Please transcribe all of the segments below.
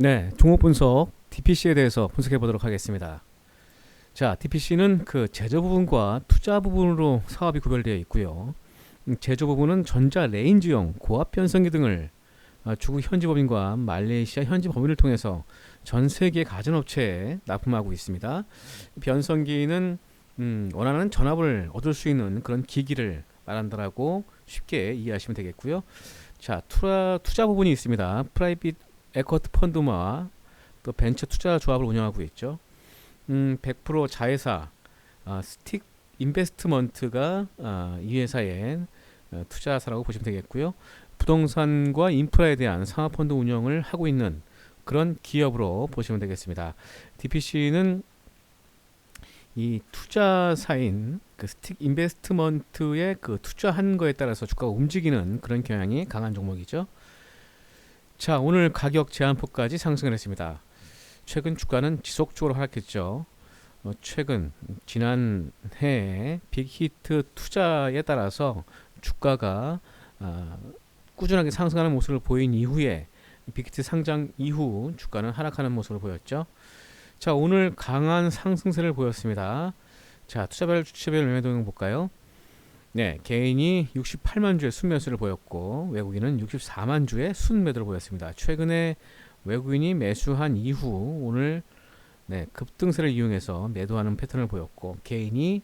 네, 종목 분석 DPC에 대해서 분석해 보도록 하겠습니다. 자, DPC는 그 제조 부분과 투자 부분으로 사업이 구별되어 있고요. 음, 제조 부분은 전자 레인지용 고압 변성기 등을 아, 중국 현지 법인과 말레이시아 현지 법인을 통해서 전 세계 가전업체에 납품하고 있습니다. 변성기는 음, 원하는 전압을 얻을 수 있는 그런 기기를 말한다라고 쉽게 이해하시면 되겠고요. 자, 투자, 투자 부분이 있습니다. 프라이빗 에쿼트 펀드와 또 벤처 투자 조합을 운영하고 있죠. 음, 100% 자회사 아, 스틱 인베스트먼트가 아, 이 회사의 어, 투자사라고 보시면 되겠고요. 부동산과 인프라에 대한 상업펀드 운영을 하고 있는 그런 기업으로 보시면 되겠습니다. DPC는 이 투자사인 그 스틱 인베스트먼트의 그 투자한 거에 따라서 주가가 움직이는 그런 경향이 강한 종목이죠. 자, 오늘 가격 제한폭까지 상승을 했습니다. 최근 주가는 지속적으로 하락했죠. 어, 최근 지난 해에 빅히트 투자에 따라서 주가가 아, 꾸준하게 상승하는 모습을 보인 이후에 빅히트 상장 이후 주가는 하락하는 모습을 보였죠. 자, 오늘 강한 상승세를 보였습니다. 자, 투자별 주체별 매매 동향 볼까요? 네, 개인이 68만 주의 순매수를 보였고 외국인은 64만 주의 순매도를 보였습니다. 최근에 외국인이 매수한 이후 오늘 네, 급등세를 이용해서 매도하는 패턴을 보였고 개인이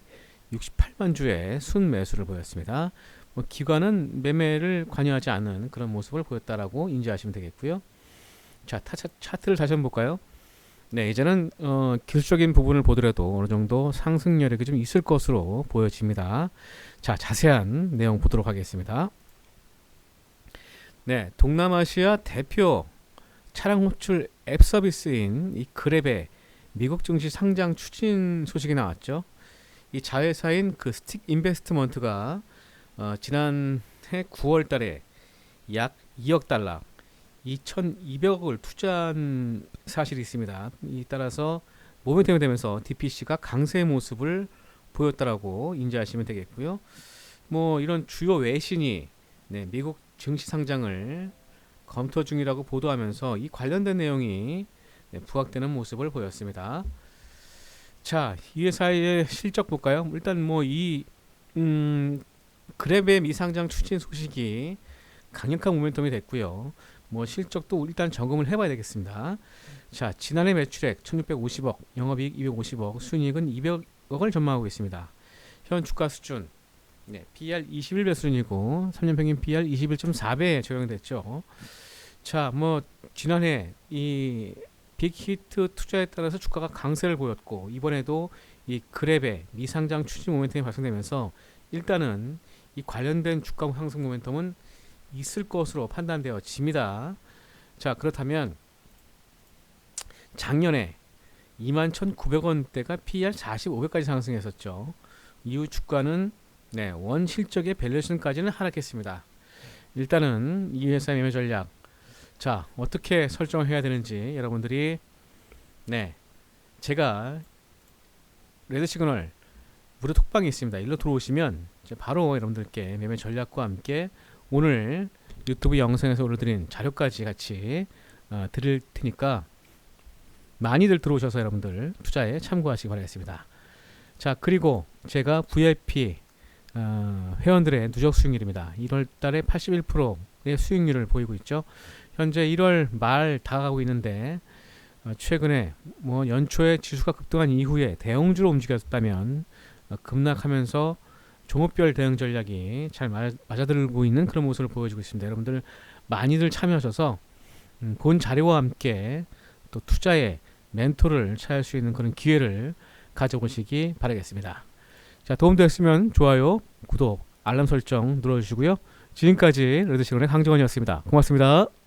68만 주의 순매수를 보였습니다. 뭐 기관은 매매를 관여하지 않는 그런 모습을 보였다라고 인지하시면 되겠고요. 자, 타, 차트를 다시 한번 볼까요? 네, 이제는 어, 기술적인 부분을 보더라도 어느 정도 상승 여력이 좀 있을 것으로 보여집니다. 자, 자세한 내용 보도록 하겠습니다. 네, 동남아시아 대표 차량 호출 앱 서비스인 이 그랩의 미국 증시 상장 추진 소식이 나왔죠. 이 자회사인 그 스틱 인베스트먼트가 어, 지난해 9월 달에 약 2억 달러 2,200억을 투자한 사실이 있습니다. 이 따라서 모멘텀이 되면서 DPC가 강세의 모습을 보였다라고 인지하시면 되겠고요. 뭐 이런 주요 외신이 네, 미국 증시 상장을 검토 중이라고 보도하면서 이 관련된 내용이 네, 부각되는 모습을 보였습니다. 자, 이 회사의 실적 볼까요? 일단 뭐이 음, 그랩의 미상장 추진 소식이 강력한 모멘텀이 됐고요. 뭐 실적도 일단 점검을 해봐야 되겠습니다. 자, 지난해 매출액 1,650억, 영업이익 250억, 순이익은 200억을 전망하고 있습니다. 현 주가 수준 네, PER 21배 수준이고 3년 평균 PER 21.4배에 적용됐죠. 자, 뭐 지난해 이 빅히트 투자에 따라서 주가가 강세를 보였고 이번에도 이 그랩의 미상장 추진 모멘텀이 발생되면서 일단은 이 관련된 주가 상승 모멘텀은 있을 것으로 판단되어집니다. 자 그렇다면 작년에 21,900원대가 PER 45배까지 상승했었죠. 이후 주가는 네, 원 실적의 밸류에이션까지는 하락했습니다. 일단은 이 회사의 매매 전략 자 어떻게 설정을 해야 되는지 여러분들이 네 제가 레드 시그널 무료 톡방이 있습니다. 일로 들어오시면 바로 여러분들께 매매 전략과 함께 오늘 유튜브 영상에서 올려드린 자료까지 같이 어, 드릴 테니까 많이들 들어오셔서 여러분들 투자에 참고하시기 바라겠습니다. 자 그리고 제가 VIP 어, 회원들의 누적 수익률입니다. 1월달에 81%의 수익률을 보이고 있죠. 현재 1월 말 다가가고 있는데 어, 최근에 뭐 연초에 지수가 급등한 이후에 대형주로 움직였다면 어, 급락하면서 종목별 대응 전략이 잘 맞아들고 있는 그런 모습을 보여주고 있습니다. 여러분들 많이들 참여하셔서 음, 본 자료와 함께 또 투자의 멘토를 찾을 수 있는 그런 기회를 가져보시기 바라겠습니다. 자, 도움되었으면 좋아요, 구독, 알람 설정 눌러주시고요. 지금까지 레드시그널의 강정원이었습니다. 고맙습니다.